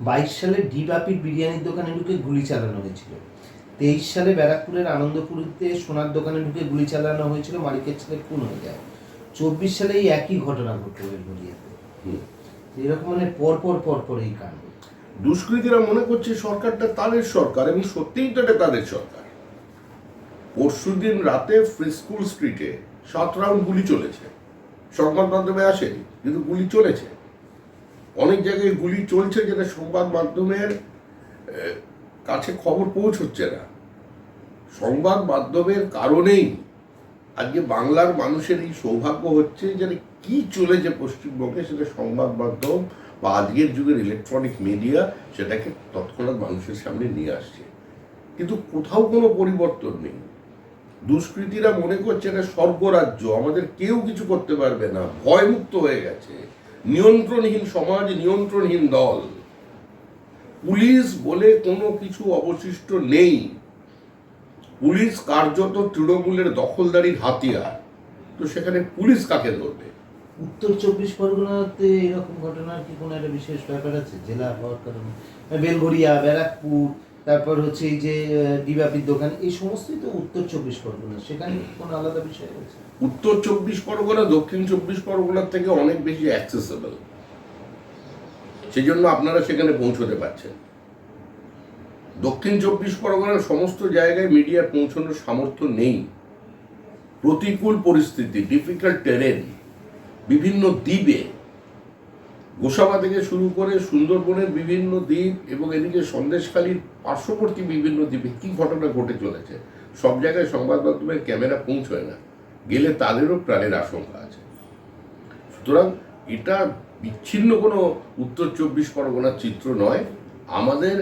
বাইশ সালে ডিবাপির বিরিয়ানির দোকানে ঢুকে গুলি চালানো হয়েছিল। তেইশ সালে ব্যারাকপুরের আনন্দপুরীতে সোনার দোকানে ঢুকে গুলি চালানো হয়েছিল মালিকের ছেলে খুন হয়ে যায়। চব্বিশ সালে এই একই ঘটনা ঘটলো বেলঘরিয়াতে হুম। এরকম মানে পর পর পর পর এই কাণ্ড। দুষ্কৃতীরা মনে করছে সরকারটা তাদের সরকার এবং সত্যিই তো এটা তাদের সরকার। পরশুদিন রাতে ফ্রি স্কুল স্ট্রিটে সাত রাউন্ড গুলি চলেছে। সংবাদ মাধ্যমে আসেনি কিন্তু গুলি চলেছে। অনেক জায়গায় গুলি চলছে যেটা সংবাদ মাধ্যমের কাছে খবর পৌঁছচ্ছে না। সংবাদ মাধ্যমের কারণেই আজকে বাংলার মানুষের এই সৌভাগ্য হচ্ছে যে কি চলেছে পশ্চিমবঙ্গে সেটা সংবাদ মাধ্যম বা আজকের যুগের ইলেকট্রনিক মিডিয়া সেটাকে তৎক্ষণাৎ মানুষের সামনে নিয়ে আসছে। কিন্তু কোথাও কোনো পরিবর্তন নেই। দুষ্কৃতীরা মনে করছে এটা স্বর্গরাজ্য, আমাদের কেউ কিছু করতে পারবে না, ভয়মুক্ত হয়ে গেছে। নিয়ন্ত্রণহীন সমাজ, নিয়ন্ত্রণহীন দল। পুলিশ বলে কোনো কিছু অবশিষ্ট নেই। পুলিশ কার্যত তৃণমূলের দখলদারির হাতিয়ার। তো সেখানে পুলিশ কাকে ধরবে? উত্তর চব্বিশ পরগনাতে এরকম ঘটনার কি কোনো একটা বিশেষ ব্যাপার আছে? জেলা হওয়ার কারণে? বেলঘরিয়া ব্যারাকপুর তারপর হচ্ছে এই যে ডিবাপির দোকান, এই সমস্তই তো উত্তর চব্বিশ পরগনা। সেখানে কোনো আলাদা বিষয় আছে উত্তর চব্বিশ পরগনা, দক্ষিণ চব্বিশ পরগনার থেকে অনেক বেশি অ্যাক্সেসেবল সেই জন্য আপনারা সেখানে পৌঁছতে পারছেন। দক্ষিণ চব্বিশ পরগনার সমস্ত জায়গায় মিডিয়ার পৌঁছানোর সামর্থ্য নেই। প্রতিকূল পরিস্থিতি ডিফিকাল্ট টেরেন বিভিন্ন দ্বীপে গোসাবা থেকে শুরু করে সুন্দরবনের বিভিন্ন দ্বীপ এবং এদিকে সন্দেশখালীর পার্শ্ববর্তী বিভিন্ন দ্বীপে কি ঘটনা ঘটে চলেছে? সব জায়গায় সংবাদ মাধ্যমের ক্যামেরা পৌঁছয় না। গেলে তাদেরও প্রাণের আশঙ্কা আছে। সুতরাং এটা বিচ্ছিন্ন কোনো উত্তর চব্বিশ পরগনার চিত্র নয়। আমাদের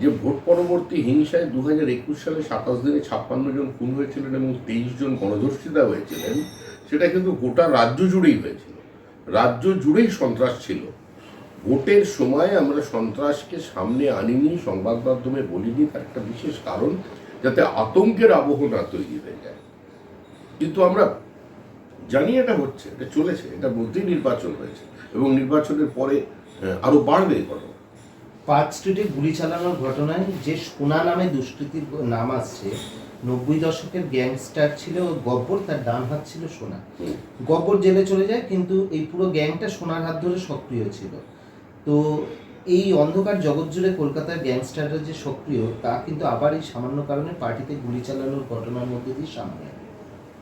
যে ভোট পরবর্তী হিংসায় দু হাজার একুশ সালে সাতাশ দিনে ছাপ্পান্ন জন খুন হয়েছিলেন এবং তেইশ জন গণধর্ষিতা হয়েছিলেন, সেটা কিন্তু গোটা রাজ্য জুড়েই হয়েছিল। রাজ্য জুড়েই সন্ত্রাস ছিল। ভোটের সময় আমরা সন্ত্রাসকে সামনে আনিনি সংবাদ মাধ্যমে বলিনি তার একটা বিশেষ কারণ যাতে আতঙ্কের আবহ না তৈরি হয়ে যায়। কিন্তু আমরা জানি এটা হচ্ছে এটা চলেছে এটা মধ্যেই নির্বাচন হয়েছে এবং নির্বাচনের পরে আহ, আরও বাড়বে ঘটনা। পার্ক স্ট্রিটে গুলি চালানোর ঘটনায় যে সোনা নামে দুষ্কৃতির নাম আসছে নব্বই দশকের গ্যাংস্টার ছিল গব্বর তার ডান হাত ছিল সোনা। গব্বর জেলে চলে যায় কিন্তু এই পুরো গ্যাংটা সোনার হাত ধরে সক্রিয় ছিল। তো এই অন্ধকার জগৎ জুড়ে কলকাতার গ্যাংস্টাররা যে সক্রিয়, তা কিন্তু আবার এই সামান্য কারণে পার্টিতে গুলি চালানোর ঘটনার মধ্যে দিয়ে সামনে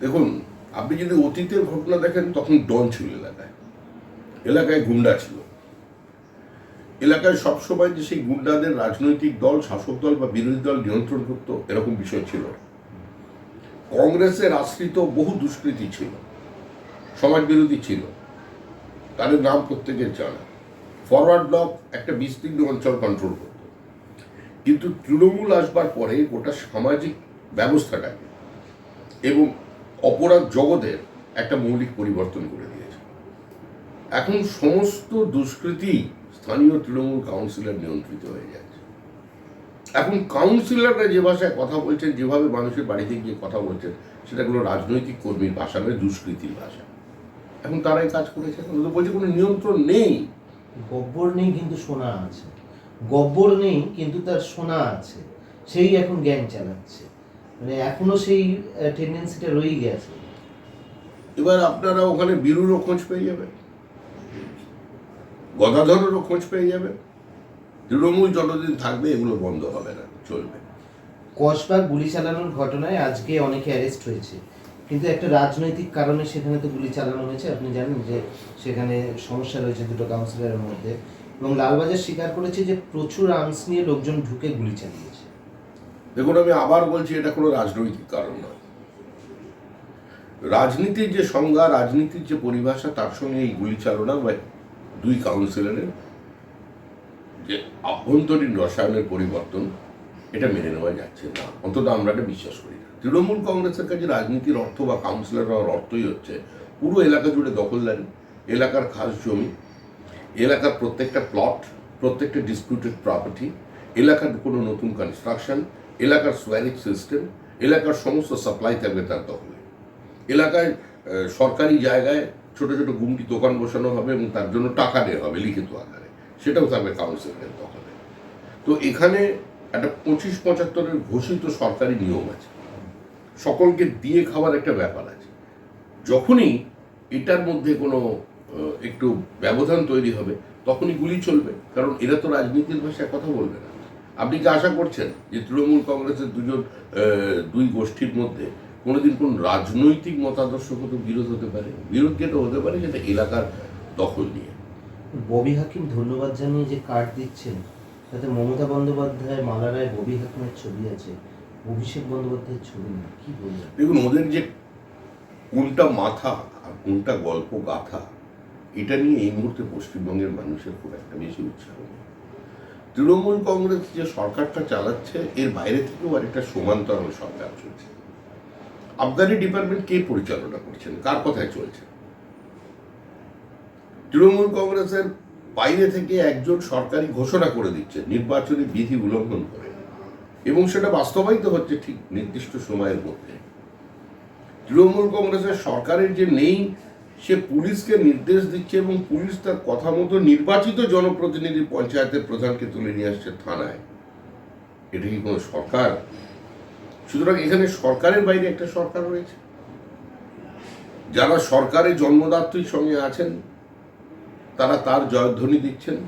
দেখুন, আপনি যদি অতীতের ঘটনা দেখেন, তখন ডন ছিল এলাকায়। এলাকায় গুন্ডা ছিল। এলাকায় সবসময় যে সেই গুন্ডাদের রাজনৈতিক দল, শাসক দল বা বিরোধী দল নিয়ন্ত্রণ করতো, এরকম বিষয় ছিল। কংগ্রেসের আশ্রিত বহু দুষ্কৃতী ছিল। সমাজ বিরোধী ছিল। তাদের নাম প্রত্যেকের জানা। ফরওয়ার্ড ব্লক একটা বিস্তীর্ণ অঞ্চল কন্ট্রোল করত। কিন্তু তৃণমূল আসবার পরে গোটা সামাজিক ব্যবস্থাটাকে এবং অপরাধ জগতের একটা মৌলিক পরিবর্তন করে দিয়েছে। এখন সমস্ত দুষ্কৃতি স্থানীয় তৃণমূল কাউন্সিলর নিয়ন্ত্রিত হয়ে যাচ্ছে। এখন কাউন্সিলররা যে ভাষায় কথা বলছেন, যেভাবে মানুষের বাড়িতে গিয়ে কথা বলছেন, সেটা কোনো রাজনৈতিক কর্মীর ভাষা নয়, দুষ্কৃতির ভাষা। এখন তারাই কাজ করেছে বলছে কোনো নিয়ন্ত্রণ নেই। গব্বর নেই কিন্তু সোনা আছে। গব্বর নেই কিন্তু তার সোনা আছে। সেই এখন গ্যাং চালাচ্ছে। মানে এখনও সেই টেন্ডেন্সিটা রয়েই গেছে। এবার আপনারা ওখানে বীরুরও খোঁজ পেয়ে যাবেন। গদাধরেরও খোঁজ পেয়ে যাবেন। তৃণমূল যতদিন থাকবে এগুলো বন্ধ হবে না চলবে। কসবা গুলি চালানোর ঘটনায় আজকে অনেকে অ্যারেস্ট হয়েছে। কিন্তু একটা রাজনৈতিক কারণে সেখানে তো গুলি চালানো হয়েছে, আপনি জানেন যে সেখানে সমস্যা রয়েছে দুটো কাউন্সিলরের মধ্যে। এবং লালবাজার স্বীকার করেছে যে প্রচুর আর্মস নিয়ে লোকজন ঢুকে গুলি চালিয়েছে। দেখুন, আমি আবার বলছি, এটা কোনো রাজনৈতিক কারণ নয়। রাজনীতির যে সংজ্ঞা, রাজনীতির যে পরিভাষা, তার সঙ্গে এই গুলি চালনা বা দুই কাউন্সিলরের যে আভ্যন্তরীণ রসায়নের পরিবর্তন এটা মেনে নেওয়া যাচ্ছে না। অন্তত আমরা এটা বিশ্বাস করি না। তৃণমূল কংগ্রেসের কাছে রাজনীতির অর্থ বা কাউন্সিলর হওয়ার অর্থই হচ্ছে পুরো এলাকা জুড়ে দখলদারি, এলাকার খাস জমি, এলাকার প্রত্যেকটা প্লট প্রত্যেকটা ডিসপিউটেড প্রপার্টি এলাকার কোনো নতুন কনস্ট্রাকশন এলাকার সোয়ারিক সিস্টেম এলাকার সমস্ত সাপ্লাই থাকবে তার দখলে। এলাকায় সরকারি জায়গায় ছোট ছোট গুমটি দোকান বসানো হবে এবং তার জন্য টাকা দেওয়া হবে লিখিত আকারে। সেটাও থাকবে কাউন্সিলের দখলে। তো এখানে একটা পঁচিশ পঁচাত্তরের ঘোষিত সরকারি নিয়ম আছে। সকলকে দিয়ে খাওয়ার একটা ব্যাপার আছে। যখনই এটার মধ্যে কোনো একটু ব্যবধান তৈরি হবে, তখনই গুলি চলবে। কারণ এরা তো রাজনীতির ভাষায় কথা বলবে না। আপনি কি আশা করছেন যে তৃণমূল কংগ্রেসের দুজন দুই গোষ্ঠীর মধ্যে কোনোদিন কোন রাজনৈতিক মতাদর্শগত বিরোধ হতে পারে? বিরোধ যেটা হতে পারে সেটা এলাকার দখল নিয়ে। ববি হাকিম ধন্যবাদ জানিয়ে যে কার্ড দিচ্ছেন তাতে মমতা বন্দ্যোপাধ্যায়, মালা রায়, ববি হাকিমের ছবি আছে। অভিষেক বন্দ্যোপাধ্যায়ের ছবি নেই কি বলবেন দেখুন, ওদের যে কোনটা মাথা আর কোনটা গল্প গাথা, এটা নিয়ে এই মুহূর্তে পশ্চিমবঙ্গের মানুষের খুব একটা বেশি উৎসাহ নেই। তৃণমূল কংগ্রেস যে সরকারটা চালাচ্ছে, এর বাইরে থেকেও আর একটা সমান্তরাল সরকার চলছে। আবগারি ডিপার্টমেন্ট কে পরিচালনা করছেন? কার কথায় চলছে? তৃণমূল কংগ্রেসের বাইরে থেকে একজন সরকারি ঘোষণা করে দিচ্ছে, নির্বাচনী বিধি উল্লঙ্ঘন করে। এবং সেটা বাস্তবায়িত হচ্ছে ঠিক নির্দিষ্ট সময়ের মধ্যে। তৃণমূল কংগ্রেসের সরকারের যে নেই, সে পুলিশকে নির্দেশ দিচ্ছে এবং পুলিশ তার কথা মতো নির্বাচিত জনপ্রতিনিধি পঞ্চায়েতের প্রধানকে তুলে নিয়ে আসছে থানায়। এটা কি কোনো সরকার? সুতরাং এখানে সরকারের বাইরে একটা সরকার রয়েছে। যারা সরকারের জন্মদাত্রীর সঙ্গে আছেন তারা তার জয়ধ্বনি দিচ্ছেন।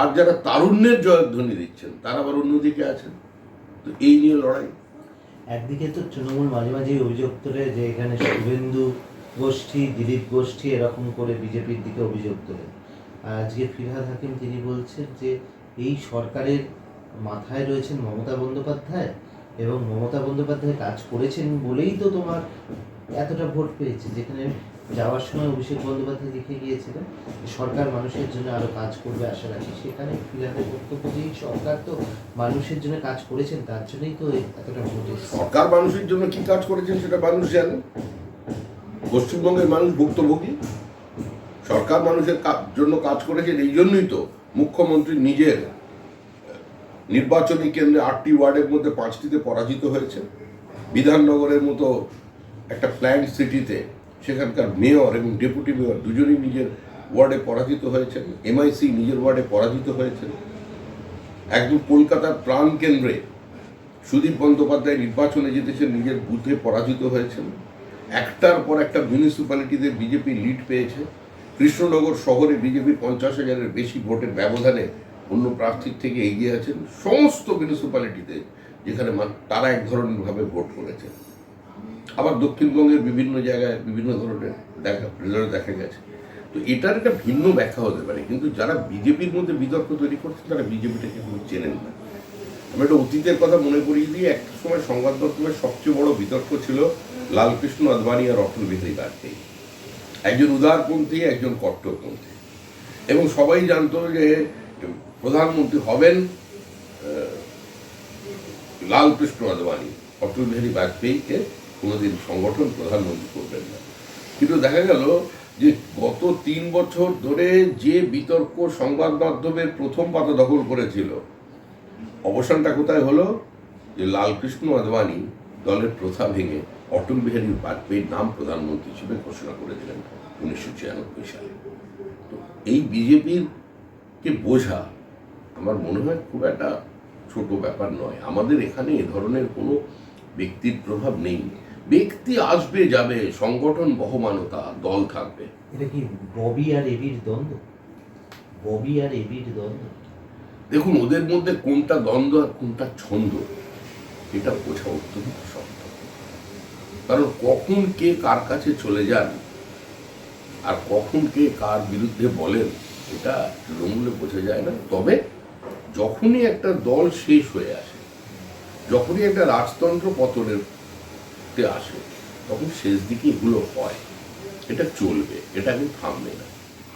আর যারা তারুণ্যের জয়ধ্বনি দিচ্ছেন, তারা আবার অন্যদিকে আছেন। তো এই নিয়ে লড়াই। একদিকে তো তৃণমূল মাঝে মাঝেই অভিযোগ তোলে যে এখানে শুভেন্দু গোষ্ঠী, দিলীপ গোষ্ঠী এরকম করে বিজেপির দিকে অভিযোগ তোলে। আজকে ফিরহাদ হাকিম তিনি বলছেন যে এই সরকারের মাথায় রয়েছেন মমতা বন্দ্যোপাধ্যায় এবং মমতা বন্দ্যোপাধ্যায় কাজ করেছেন বলেই তো তোমার এতটা ভোট পেয়েছে, যেখানে যাওয়ার সময় অভিষেক বন্দ্যোপাধ্যায় লিখে গিয়েছিলেন সরকার মানুষের জন্য আরও কাজ করবে আশা রাখি। সেখানে ফিরহাদের বক্তব্য যে সরকার তো মানুষের জন্য কাজ করেছেন, তার জন্যই তো এতটা ভোট সরকার মানুষের জন্য কি কাজ করেছেন সেটা মানুষ জানে। পশ্চিমবঙ্গের মানুষ ভুক্তভোগী। সরকার মানুষের জন্য কাজ করেছেন, এই জন্যই তো মুখ্যমন্ত্রী নিজের নির্বাচনী কেন্দ্রে আটটি ওয়ার্ডের মধ্যে পাঁচটিতে পরাজিত হয়েছে বিধাননগরের মতো একটা প্ল্যান্ট সিটিতে সেখানকার মেয়র এবং ডেপুটি মেয়র দুজনেই নিজের ওয়ার্ডে পরাজিত হয়েছেন এমআইসি নিজের ওয়ার্ডে পরাজিত হয়েছেন। একদম কলকাতার প্রাণ কেন্দ্রে সুদীপ বন্দ্যোপাধ্যায় নির্বাচনে জিতেছেন, নিজের বুথে পরাজিত হয়েছেন। একটার পর একটা মিউনিসিপ্যালিটিতে বিজেপি লিড পেয়েছে। কৃষ্ণনগর শহরে বিজেপির পঞ্চাশ হাজারের বেশি ভোটের ব্যবধানে অন্য প্রার্থীর থেকে এগিয়ে আছেন সমস্ত মিউনিসিপ্যালিটিতে যেখানে তারা এক ধরনের ভাবে ভোট করেছে আবার দক্ষিণবঙ্গের বিভিন্ন জায়গায় বিভিন্ন ধরনের দেখা রেজাল্ট দেখা গেছে। তো এটার একটা ভিন্ন ব্যাখ্যা হতে পারে, কিন্তু যারা বিজেপির মধ্যে বিতর্ক তৈরি করছে, তারা বিজেপিটাকে খুব চেনেন না। আমি একটা অতীতের কথা মনে করিয়ে দিয়ে একটা সময় সংবাদ মাধ্যমের সবচেয়ে বড় বিতর্ক ছিল লালকৃষ্ণ আদবানি আর অটল বিহারী বাজপেয়ী। একজন উদারপন্থী, একজন কট্টরপন্থী। এবং সবাই জানতো যে প্রধানমন্ত্রী হবেন লালকৃষ্ণ আদবানি, অটল বিহারী বাজপেয়ীকে কোনোদিন সংগঠন প্রধানমন্ত্রী করবেন না। কিন্তু দেখা গেল যে গত তিন বছর ধরে যে বিতর্ক সংবাদ মাধ্যমের প্রথম পাতা দখল করেছিল, অবসানটা কোথায় হলো? যে লালকৃষ্ণ আদবানি দলের প্রথা ভেঙে অটল বিহারী বাজপেয়ীর নাম প্রধানমন্ত্রী হিসেবে ঘোষণা করে দিলেন উনিশশো ছিয়ানব্বই সালে। তো এই বিজেপির কে বোঝা আমার মনে হয় খুব একটা ছোট ব্যাপার নয়। আমাদের এখানে এ ধরনের কোনো ব্যক্তির প্রভাব নেই। ব্যক্তি আসবে যাবে সংগঠন বহমানতা দল থাকবে। এটা কি ববি আর এবির দ্বন্দ্ব? ববি আর এবির দ্বন্দ্ব। দেখুন ওদের মধ্যে কোনটা দ্বন্দ্ব আর কোনটা ছন্দ এটা বোঝা অত্যন্ত শক্ত। কারণ কখন কে কার কাছে চলে যান আর কখন কে কার বিরুদ্ধে বলেন এটা তৃণমূলে বোঝা যায় না। তবে যখনই একটা দল শেষ হয়ে আসে যখনই একটা রাজতন্ত্র পতনের তে আসে তখন শেষ দিকে এগুলো হয়। এটা চলবে এটা কিন্তু থামবে না।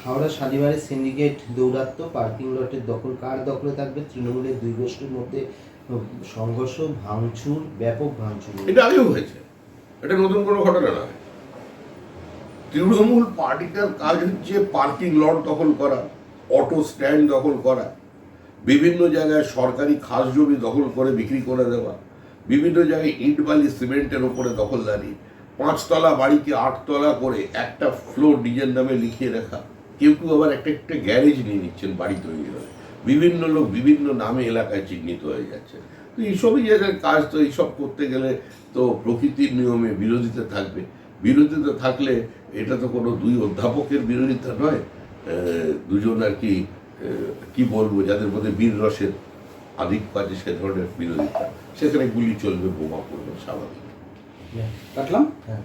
হাওড়া শালিমারের সিন্ডিকেট দৌরাত্ম পার্কিং লটের দখল কার দখলে থাকবে? তৃণমূলের দুই গোষ্ঠীর মধ্যে সংঘর্ষ ভাঙচুর ব্যাপক ভাঙচুর। এটা আগেও হয়েছে। এটা নতুন কোনো ঘটনা নয় তৃণমূল পার্টিটার কাজ হচ্ছে পার্কিং লট দখল করা অটো স্ট্যান্ড দখল করা বিভিন্ন জায়গায় সরকারি খাস জমি দখল করে বিক্রি করে দেওয়া বিভিন্ন জায়গায় ইট বালি, সিমেন্টের ওপরে দখলদারি। পাঁচতলা বাড়িকে আটতলা করে একটা ফ্লোর নিজের নামে লিখিয়ে রাখা। কেউ কেউ আবার একটা একটা গ্যারেজ নিয়ে নিচ্ছেন বাড়ি তৈরি হলে বিভিন্ন লোক বিভিন্ন নামে এলাকায় চিহ্নিত হয়ে যাচ্ছে। তো এইসবই জায়গায় কাজ, তো এইসব করতে গেলে তো প্রকৃতির নিয়মে বিরোধিতা থাকবে। বিরোধিতা থাকলে এটা তো কোনো দুই অধ্যাপকের বিরোধিতা নয়। দুজন আর কি কি বলব, যাদের মধ্যে বীর রসের আধিক্য আছে সে ধরনের বিরোধিতা। সেখানে গুলি চলবে বোমা পড়বে স্বাভাবিক। কাটলাম? হ্যাঁ